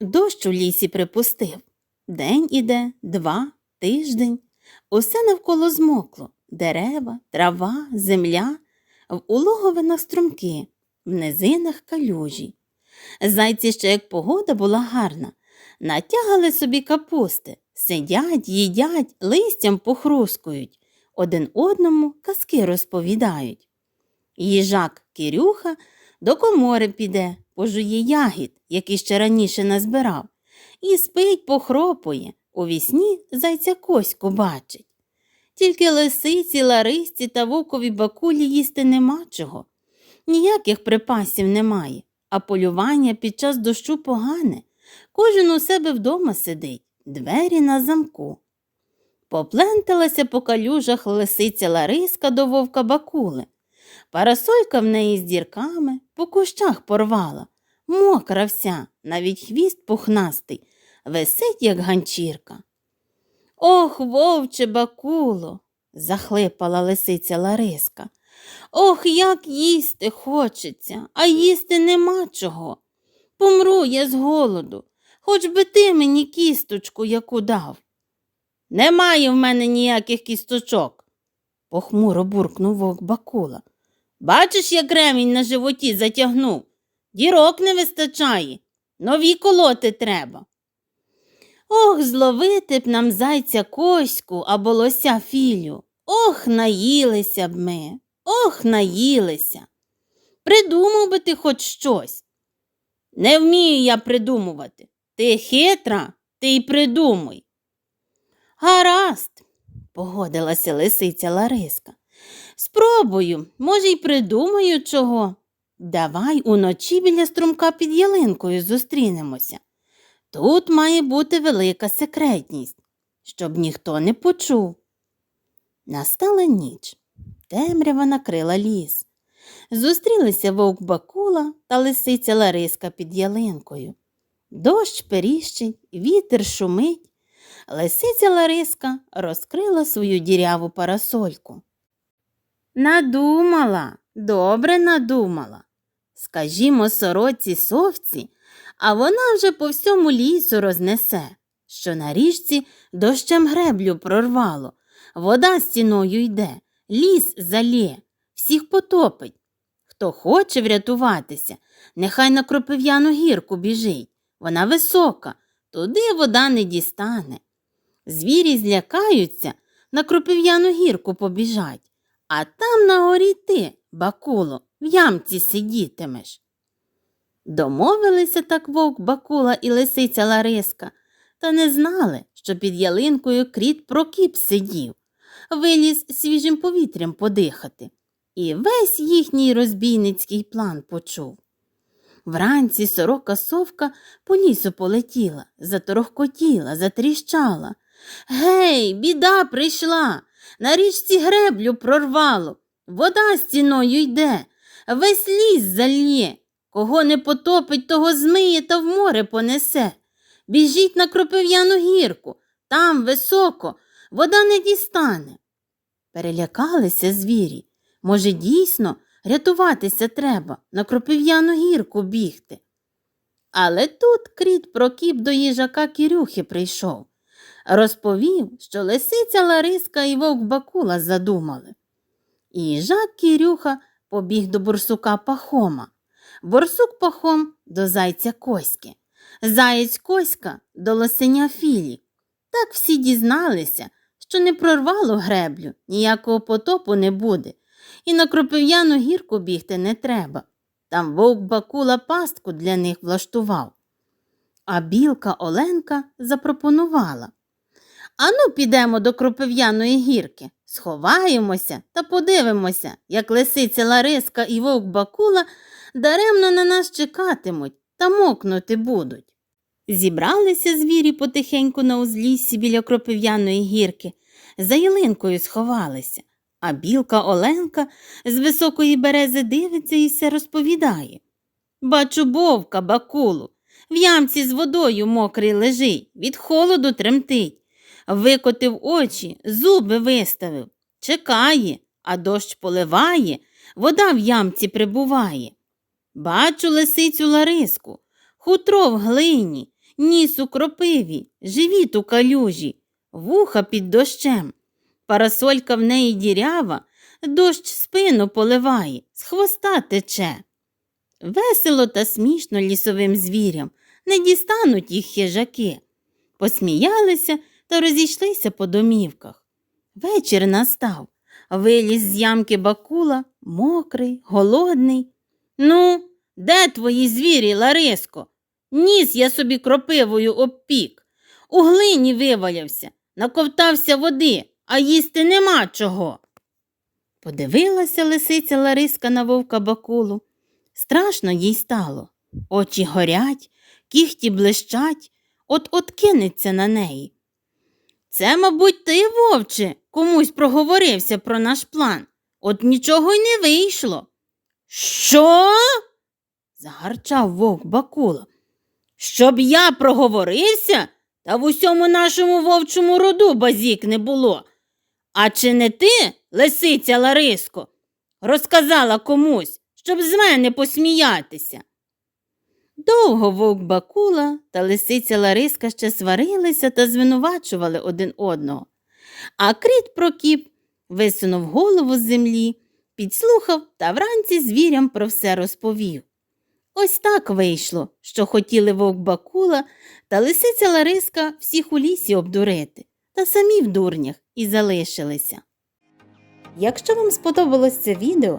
Дощ у лісі припустив. День іде, два, тиждень. Усе навколо змокло. Дерева, трава, земля, в улоговинах струмки, в низинах калюжі. Зайці ще як погода була гарна, натягали собі капусти, сидять, їдять, листям похрускують, один одному казки розповідають. Їжак Кирюха до комори піде, пожує ягід, які ще раніше назбирав, і спить, похропує, у вісні зайця коську бачить. Тільки лисиці, ларисті та вовкові бакулі їсти нема чого. Ніяких припасів немає, а полювання під час дощу погане. Кожен у себе вдома сидить, двері на замку. Попленталася по калюжах лисиця Лариска до вовка бакули. Парасолька в неї з дірками по кущах порвала, мокра вся, навіть хвіст пухнастий, висить, як ганчірка. Ох, вовче бакуло, захлипала лисиця Лариска. Ох, як їсти хочеться, а їсти нема чого. Помру я з голоду, хоч би ти мені кісточку яку дав. Немає в мене ніяких кісточок, похмуро буркнув вовк Бакула. Бачиш, як ремінь на животі затягнув. Дірок не вистачає, нові колоти треба. Ох, зловити б нам зайця коську або лося філю. Ох, наїлися б ми, ох, наїлися. Придумав би ти хоч щось. Не вмію я придумувати. Ти хитра, ти й придумуй. Гаразд, погодилася лисиця Лариска. Спробую, може, й придумаю чого. Давай уночі біля струмка під ялинкою зустрінемося. Тут має бути велика секретність, щоб ніхто не почув. Настала ніч. Темрява накрила ліс. Зустрілися вовк Бакула та лисиця Лариска під ялинкою. Дощ періщить, вітер шумить. Лисиця Лариска розкрила свою діряву парасольку. Надумала, добре надумала. Скажімо сороці совці, а вона вже по всьому лісу рознесе, що на річці дощем греблю прорвало, вода стіною йде, ліс залє, всіх потопить. Хто хоче врятуватися, нехай на кропив'яну гірку біжить. Вона висока, туди вода не дістане. Звірі злякаються, на кропив'яну гірку побіжать, а там на горі ти, бакуло, в ямці сидітимеш. Домовилися так вовк Бакула і лисиця Лариска, та не знали, що під ялинкою кріт Прокіп сидів, виліз свіжим повітрям подихати, і весь їхній розбійницький план почув. Вранці сорока совка по лісу полетіла, заторохкотіла, затріщала. Гей, біда прийшла, на річці греблю прорвало, вода стіною йде, весь ліс зальє. Кого не потопить, того змиє та в море понесе. Біжіть на кропив'яну гірку, там високо, вода не дістане. Перелякалися звірі. Може, дійсно рятуватися треба, на кропив'яну гірку бігти. Але тут кріт Прокіп до їжака Кірюхи прийшов. Розповів, що лисиця Лариска і вовк Бакула задумали. І їжак Кірюха побіг до бурсука Пахома. Борсук пахом до зайця Коськи, заєць Коська до лосеня Філі. Так всі дізналися, що не прорвало греблю, ніякого потопу не буде, і на кропив'яну гірку бігти не треба. Там вовк Бакула пастку для них влаштував. А білка Оленка запропонувала. Ану, підемо до кропив'яної гірки, сховаємося та подивимося, як лисиця Лариска і вовк Бакула даремно на нас чекатимуть та мокнути будуть. Зібралися звірі потихеньку на узліссі біля кропив'яної гірки, за ялинкою сховалися, а білка Оленка з високої берези дивиться і все розповідає. Бачу бовка, бакулу, в ямці з водою мокрий лежить, від холоду тремтить. Викотив очі, зуби виставив, чекає, а дощ поливає, вода в ямці прибуває. Бачу лисицю Лариску, хутро в глині, ніс у кропиві, живіт у калюжі, вуха під дощем. Парасолька в неї дірява, дощ спину поливає, з хвоста тече. Весело та смішно лісовим звірям, не дістануть їх хижаки. Посміялися та розійшлися по домівках. Вечір настав, виліз з ямки бакула, мокрий, голодний. Ну, де твої звірі, Лариско? Ніс я собі кропивою обпік. У глині вивалявся, наковтався води, а їсти нема чого. Подивилася лисиця Лариска на вовка бакулу. Страшно їй стало. Очі горять, кіхті блищать, от-от кинеться на неї. Це, мабуть, ти, вовче, комусь проговорився про наш план. От нічого й не вийшло. Що? загарчав вовк Бакула. Щоб я проговорився, та в усьому нашому вовчому роду базік не було. А чи не ти, лисиця Лариско, розказала комусь, щоб з мене посміятися? Довго вовк Бакула та лисиця Лариска ще сварилися та звинувачували один одного. А кріт Прокіп висунув голову з землі, підслухав та вранці звірям про все розповів. Ось так вийшло, що хотіли вовк Бакула та лисиця Лариска всіх у лісі обдурити, та самі в дурнях і залишилися. Якщо вам сподобалось це відео,